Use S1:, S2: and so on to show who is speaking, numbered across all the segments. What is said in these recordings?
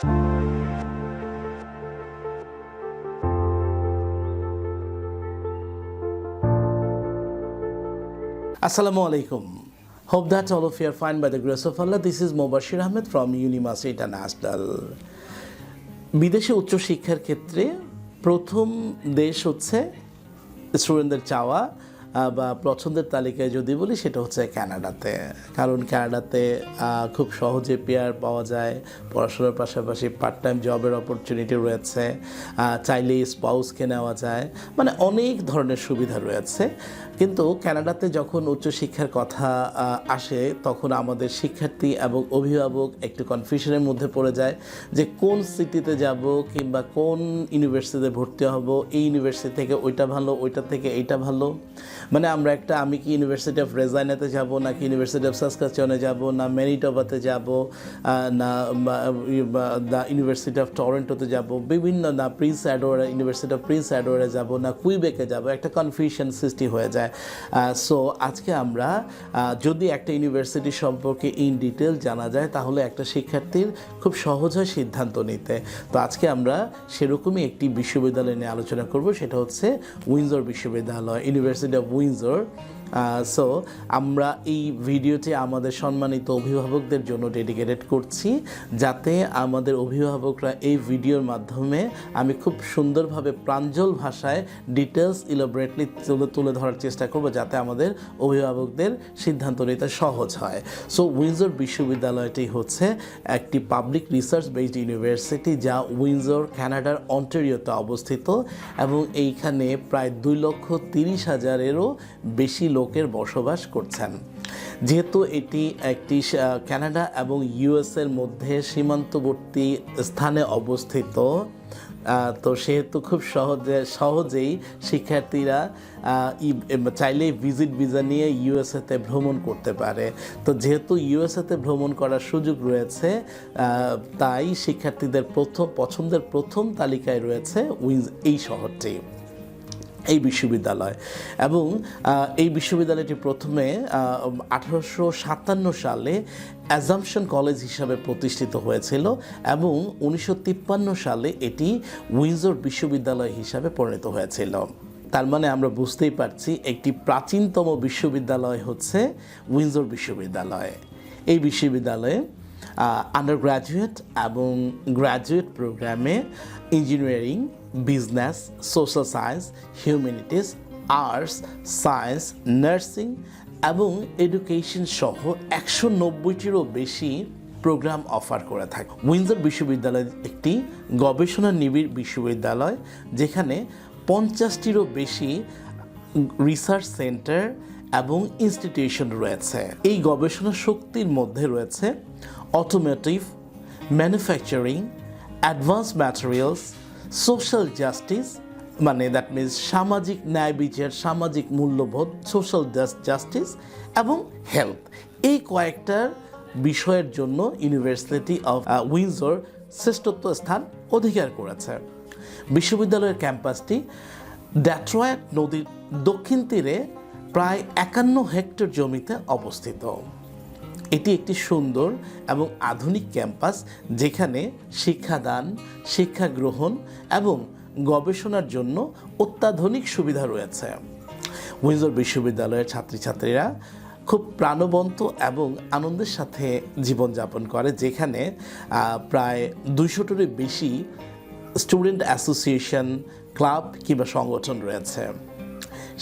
S1: আসসালামু আলাইকুম। Hope that all of you're fine by the grace of Allah this is Mobashir Ahmed from universe international বিদেশে উচ্চশিক্ষার ক্ষেত্রে প্রথম দেশ হচ্ছে স্টুডেন্টদের চাওয়া। বা পছন্দের তালিকায় যদি বলি, সেটা হচ্ছে ক্যানাডাতে কারণ ক্যানাডাতে খুব সহজে পেয়ার পাওয়া যায়, পড়াশোনার পাশাপাশি পার্ট টাইম জবের অপরচুনিটি রয়েছে চাইলে স্পাউসকে নেওয়া যায়। মানে অনেক ধরনের সুবিধা রয়েছে। কিন্তু কানাডাতে যখন উচ্চশিক্ষার কথা আসে, তখন আমাদের শিক্ষার্থী এবং অভিভাবক একটু কনফিউশনের মধ্যে পড়ে যায় যে কোন সিটিতে যাব কিংবা কোন ইউনিভার্সিটিতে ভর্তি হব, এই ইউনিভার্সিটি থেকে ওইটা ভালো, ওইটা থেকে এইটা ভালো? মানে আমরা একটা, আমি কি ইউনিভার্সিটি অফ রেজাইনাতে যাব নাকি ইউনিভার্সিটি অফ সাসকাচনে যাব, না ম্যানিটোবাতে যাব না দ্য ইউনিভার্সিটি অফ টরেন্টোতে যাব, বিভিন্ন, না প্রিন্স অ্যাডোরা ইউনিভার্সিটি অফ প্রিন্স অ্যাডোরে যাব, না কুইবেকে যাব, একটা কনফিউশন সৃষ্টি হয়ে যায়। সো আজকে আমরা যদি একটা ইউনিভার্সিটি সম্পর্কে ইন ডিটেল জানা যায়, তাহলে একটা শিক্ষার্থীর খুব সহজ হয় সিদ্ধান্ত নিতে। তো আজকে আমরা সেরকমই একটি বিশ্ববিদ্যালয় নিয়ে আলোচনা করব, সেটা হচ্ছে উইন্সর বিশ্ববিদ্যালয় ইউনিভার্সিটি অফ উইন্সর সো আমরা এই ভিডিওটি আমাদের সম্মানিত অভিভাবকদের জন্য ডেডিকেটেড করছি, যাতে আমাদের অভিভাবকরা এই ভিডিওর মাধ্যমে আমি খুব সুন্দরভাবে প্রাঞ্জল ভাষায় ডিটেলস ইলোবরেটলি তুলে তুলে ধরার চেষ্টা করব, যাতে আমাদের অভিভাবকদের সিদ্ধান্ত নিতে সহজ হয়। সো উইন্সর বিশ্ববিদ্যালয়টি হচ্ছে একটি পাবলিক রিসার্চ বেসড ইউনিভার্সিটি যা উইন্সর কানাডার অন্টারিওতে অবস্থিত এবং এইখানে প্রায় দুই লক্ষ তিরিশ হাজারেরও বেশি লোকের বসবাস করছেন। যেহেতু এটি একটি কানাডা এবং ইউএসের মধ্যে সীমান্তবর্তী স্থানে অবস্থিত তো সেহেতু খুব সহজে, সহজেই শিক্ষার্থীরা চাইলেই ভিজিট ভিসা নিয়ে ইউএসএতে ভ্রমণ করতে পারে। তো যেহেতু ইউএসএতে ভ্রমণ করার সুযোগ রয়েছে তাই শিক্ষার্থীদের প্রথম, পছন্দের প্রথম তালিকায় রয়েছে উইন্স এই শহরটি। এই বিশ্ববিদ্যালয়। এবং এই বিশ্ববিদ্যালয়টি প্রথমে আঠারোশো সাতান্ন সালে অ্যাজামশন কলেজ হিসাবে প্রতিষ্ঠিত হয়েছিল এবং উনিশশো তিপ্পান্ন সালে এটি উইন্সর বিশ্ববিদ্যালয় হিসাবে পরিণত হয়েছিল। তার মানে আমরা বুঝতেই পারছি একটি প্রাচীনতম বিশ্ববিদ্যালয় হচ্ছে উইন্সর বিশ্ববিদ্যালয়। এই বিশ্ববিদ্যালয়ে আন্ডার গ্র্যাজুয়েট এবং গ্র্যাজুয়েট প্রোগ্রামে engineering business social science humanities arts science nursing এবং এডুকেশন সহ একশো নব্বইটিরও বেশি প্রোগ্রাম অফার করে থাকে। উইন্সর বিশ্ববিদ্যালয় একটি গবেষণা নিবিড় বিশ্ববিদ্যালয় যেখানে পঞ্চাশটিরও বেশি রিসার্চ সেন্টার এবং ইনস্টিটিউশন রয়েছে। এই গবেষণা শক্তির মধ্যে রয়েছে automotive manufacturing advance materials social justice মানে দ্যাট মিনস সামাজিক ন্যায় বিচার, সামাজিক মূল্যবোধ সোশ্যাল জাস্টিস এবং হেলথ এই কয়েকটার বিষয়ের জন্য ইউনিভার্সিটি অফ উইন্সর শ্রেষ্ঠত্ব স্থান অধিকার করেছে। বিশ্ববিদ্যালয়ের ক্যাম্পাসটি ড্যাট্রয়েট নদীর দক্ষিণ তীরে প্রায় একান্ন হেক্টর জমিতে অবস্থিত। এটি একটি সুন্দর এবং আধুনিক ক্যাম্পাস যেখানে শিক্ষাদান শিক্ষা গ্রহণ এবং গবেষণার জন্য অত্যাধুনিক সুবিধা রয়েছে। উইন্সর বিশ্ববিদ্যালয়ের ছাত্রছাত্রীরা খুব প্রাণবন্ত এবং আনন্দের সাথে জীবনযাপন করে, যেখানে প্রায় দুইশোটিরও বেশি স্টুডেন্ট অ্যাসোসিয়েশন, ক্লাব কিংবা সংগঠন রয়েছে।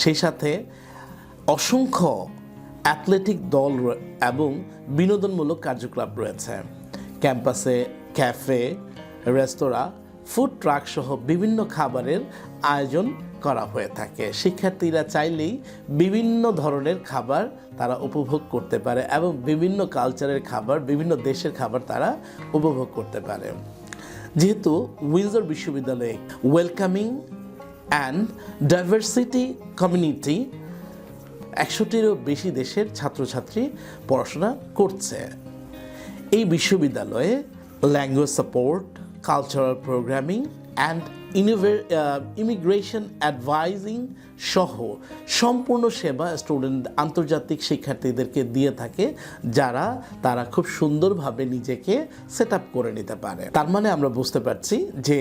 S1: সেই সাথে অসংখ্য অ্যাথলেটিক দল এবং বিনোদনমূলক কার্যকলাপ রয়েছে। ক্যাম্পাসে, ক্যাফে, রেস্তোরাঁ, ফুড ট্রাক সহ বিভিন্ন খাবারের আয়োজন করা হয়ে থাকে। শিক্ষার্থীরা চাইলেই বিভিন্ন ধরনের খাবার তারা উপভোগ করতে পারে এবং বিভিন্ন কালচারের খাবার, বিভিন্ন দেশের খাবার তারা উপভোগ করতে পারে। যেহেতু উইন্সর বিশ্ববিদ্যালয়ে ওয়েলকামিং অ্যান্ড ডাইভার্সিটি কমিউনিটি একশোটিরও বেশি দেশের ছাত্রছাত্রী পড়াশোনা করছে। এই বিশ্ববিদ্যালয়ে language support cultural programming and ইনোভে immigration advising সহ সম্পূর্ণ সেবা স্টুডেন্ট আন্তর্জাতিক শিক্ষার্থীদেরকে দিয়ে থাকে, যারা, তারা খুব সুন্দরভাবে নিজেকে সেট আপ করে নিতে পারে। তার মানে আমরা বুঝতে পারছি যে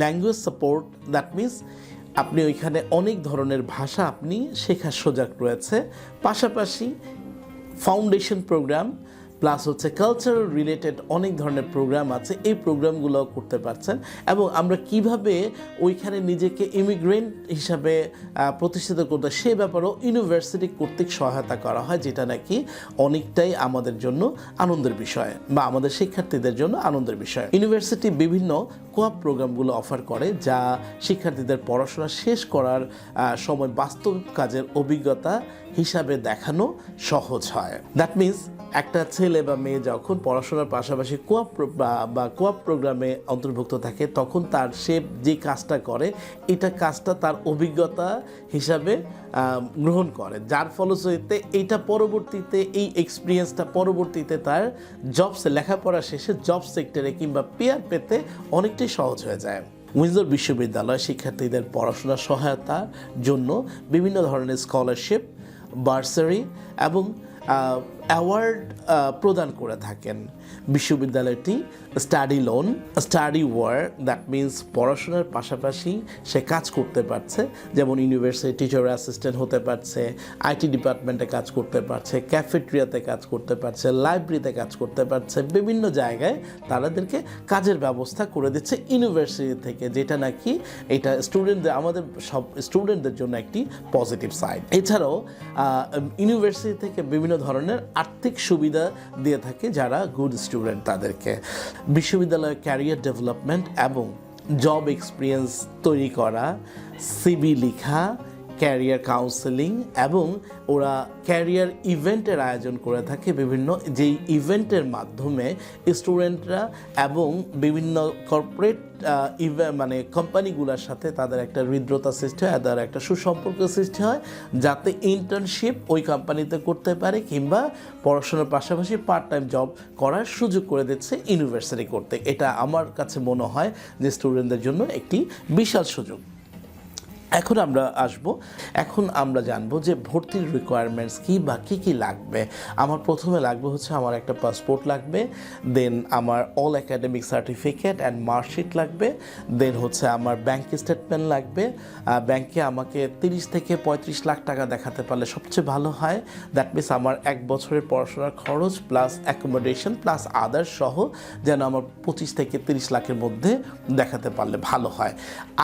S1: ল্যাঙ্গুয়েজ সাপোর্ট দ্যাট মিনস আপনি ওইখানে অনেক ধরনের ভাষা আপনি শেখার সুযোগ রয়েছে। পাশাপাশি ফাউন্ডেশন প্রোগ্রাম প্লাস হচ্ছে কালচারাল রিলেটেড অনেক ধরনের প্রোগ্রাম আছে। এই প্রোগ্রামগুলো করতে পারছেন। এবং আমরা কীভাবে ওইখানে নিজেকে ইমিগ্রেন্ট হিসাবে প্রতিষ্ঠিত করতে সে ব্যাপারেও ইউনিভার্সিটি কর্তৃক সহায়তা করা হয়, যেটা নাকি অনেকটাই আমাদের জন্য আনন্দের বিষয় বা আমাদের শিক্ষার্থীদের জন্য আনন্দের বিষয়। ইউনিভার্সিটি বিভিন্ন কোয়াপ প্রোগ্রামগুলো অফার করে, যা শিক্ষার্থীদের পড়াশোনা শেষ করার সময় বাস্তব কাজের অভিজ্ঞতা হিসাবে দেখানো সহজ হয়। দ্যাট মিন্স একটা ছেলে বা মেয়ে যখন পড়াশোনার পাশাপাশি কোয়াপ বা- কোয়াপ প্রোগ্রামে অন্তর্ভুক্ত থাকে, তখন তার সে যে কাজটা করে, এটা কাজটা তার অভিজ্ঞতা হিসাবে গ্রহণ করে। যার ফলশ্রুতিতে এইটা পরবর্তীতে, এই এক্সপিরিয়েন্সটা পরবর্তীতে তার জবস লেখাপড়া শেষে জব সেক্টরে কিংবা পেয়ার পেতে অনেকটাই সহজ হয়ে যায়। উইন্সর বিশ্ববিদ্যালয় শিক্ষার্থীদের পড়াশোনা সহায়তার জন্য বিভিন্ন ধরনের স্কলারশিপ বার্সারি এবং অ্যাওয়ার্ড প্রদান করে থাকেন। বিশ্ববিদ্যালয়টি study loan study work that means পড়াশোনার পাশাপাশি সে কাজ করতে পারছে। যেমন ইউনিভার্সিটি টিচার অ্যাসিস্ট্যান্ট হতে পারছে আইটি ডিপার্টমেন্টে কাজ করতে পারছে ক্যাফেট্রিয়াতে কাজ করতে পারছে লাইব্রেরিতে কাজ করতে পারছে। বিভিন্ন জায়গায় তাদেরকে কাজের ব্যবস্থা করে দিচ্ছে ইউনিভার্সিটি থেকে, যেটা নাকি এটা স্টুডেন্টদের আমাদের সব স্টুডেন্টদের জন্য একটি পজিটিভ সাইড এছাড়াও ইউনিভার্সিটি থেকে বিভিন্ন ধরনের আর্থিক সুবিধা দিয়ে থাকে যারা গুড স্টুডেন্ট তাদেরকে। বিশ্ববিদ্যালয়ের ক্যারিয়ার ডেভেলপমেন্ট এবং জব এক্সপিরিয়েন্স তৈরি করা সিবি লেখা ক্যারিয়ার কাউন্সেলিং এবং ওরা ক্যারিয়ার ইভেন্টের আয়োজন করে থাকে বিভিন্ন, যেই ইভেন্টের মাধ্যমে স্টুডেন্টরা এবং বিভিন্ন কর্পোরেট মানে কোম্পানিগুলোর সাথে তাদের একটা হৃদ্রতা সৃষ্টি হয়, তাদের একটা সুসম্পর্ক সৃষ্টি হয়, যাতে ইন্টার্নশিপ ওই কোম্পানিতে করতে পারে কিংবা পড়াশোনার পাশাপাশি পার্ট টাইম জব করার সুযোগ করে দিচ্ছে ইউনিভার্সিটি করতে। এটা আমার কাছে মনে হয় যে স্টুডেন্টদের জন্য একটি বিশাল সুযোগ। এখন আমরা আসব, এখন আমরা জানব যে ভর্তির রিকোয়ারমেন্টস কি বা কী কী লাগবে। আমার প্রথমে লাগবে হচ্ছে আমার একটা পাসপোর্ট লাগবে দেন আমার all academic certificate and marksheet লাগবে দেন হচ্ছে আমার ব্যাংক স্টেটমেন্ট লাগবে। ব্যাংকে আমাকে তিরিশ থেকে পঁয়ত্রিশ লাখ টাকা দেখাতে পারলে সবচেয়ে ভালো হয়। দ্যাট মিনস আমার এক বছরের পড়াশোনার খরচ প্লাস অ্যাকোমোডেশন প্লাস আদার সহ যেন আমার পঁচিশ থেকে তিরিশ লাখের মধ্যে দেখাতে পারলে ভালো হয়।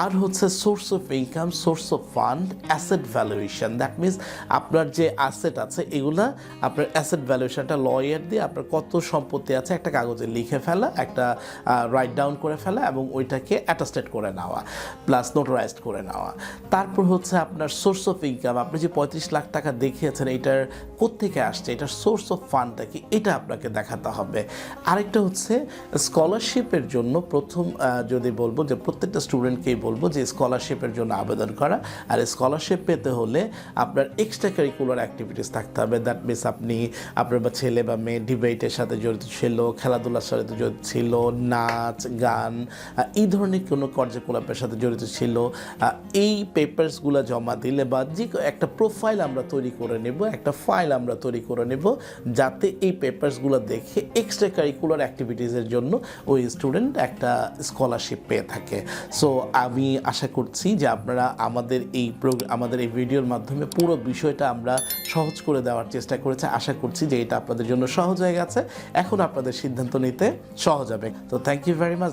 S1: আর হচ্ছে source of income source of fund asset valuation that means আপনার যে অ্যাসেট আছে, এগুলা আপনার অ্যাসেট ভ্যালুয়েশনটা লয়ার দিয়ে আপনার কত সম্পত্তি আছে একটা কাগজে লিখে ফেলা, একটা রাইট ডাউন করে ফেলা এবং ওইটাকে অ্যাটাস্টেড করে নেওয়া প্লাস নোটারাইজড করে নেওয়া। তারপর হচ্ছে আপনার সোর্স অফ ইনকাম আপনি যে পঁয়ত্রিশ লাখ টাকা দেখিয়েছেন, এটার কোত্থেকে আসছে? এটার সোর্স অফ ফান্ডটা কি? এটা আপনাকে দেখাতে হবে। আরেকটা হচ্ছে স্কলারশিপের জন্য প্রথম যদি বলব যে প্রত্যেকটা স্টুডেন্টকেই বলব যে স্কলারশিপের জন্য আবেদন করা আর স্কলারশিপ পেতে হলে আপনার এক্সট্রা কারিকুলার অ্যাক্টিভিটিস থাকতে হবে। দ্যাট মিনস আপনি, আপনার বা ছেলে বা মেয়ে ডিবেটের সাথে জড়িত ছিল, খেলাধুলার সাথে জড়িত ছিল, নাচ, গান এই ধরনের কোনো কার্যকলাপের সাথে জড়িত ছিল এই পেপারসগুলো জমা দিলে বা যে একটা প্রোফাইল আমরা তৈরি করে নেব, একটা ফাইল আমরা তৈরি করে নেব, যাতে এই পেপারসগুলো দেখে এক্সট্রা কারিকুলার অ্যাক্টিভিটিসের জন্য ওই স্টুডেন্ট একটা স্কলারশিপ পেয়ে থাকে। সো আমি আশা করছি যে আপনারা আমাদের এই আমাদের এই ভিডিওর মাধ্যমে পুরো বিষয়টা আমরা সহজ করে দেওয়ার চেষ্টা করেছি। আশা করছি যে এটা আপনাদের জন্য সহজ হয়ে গেছে। এখন আপনাদের সিদ্ধান্ত নিতে সহজ হবে। তো থ্যাংক ইউ ভেরি মাচ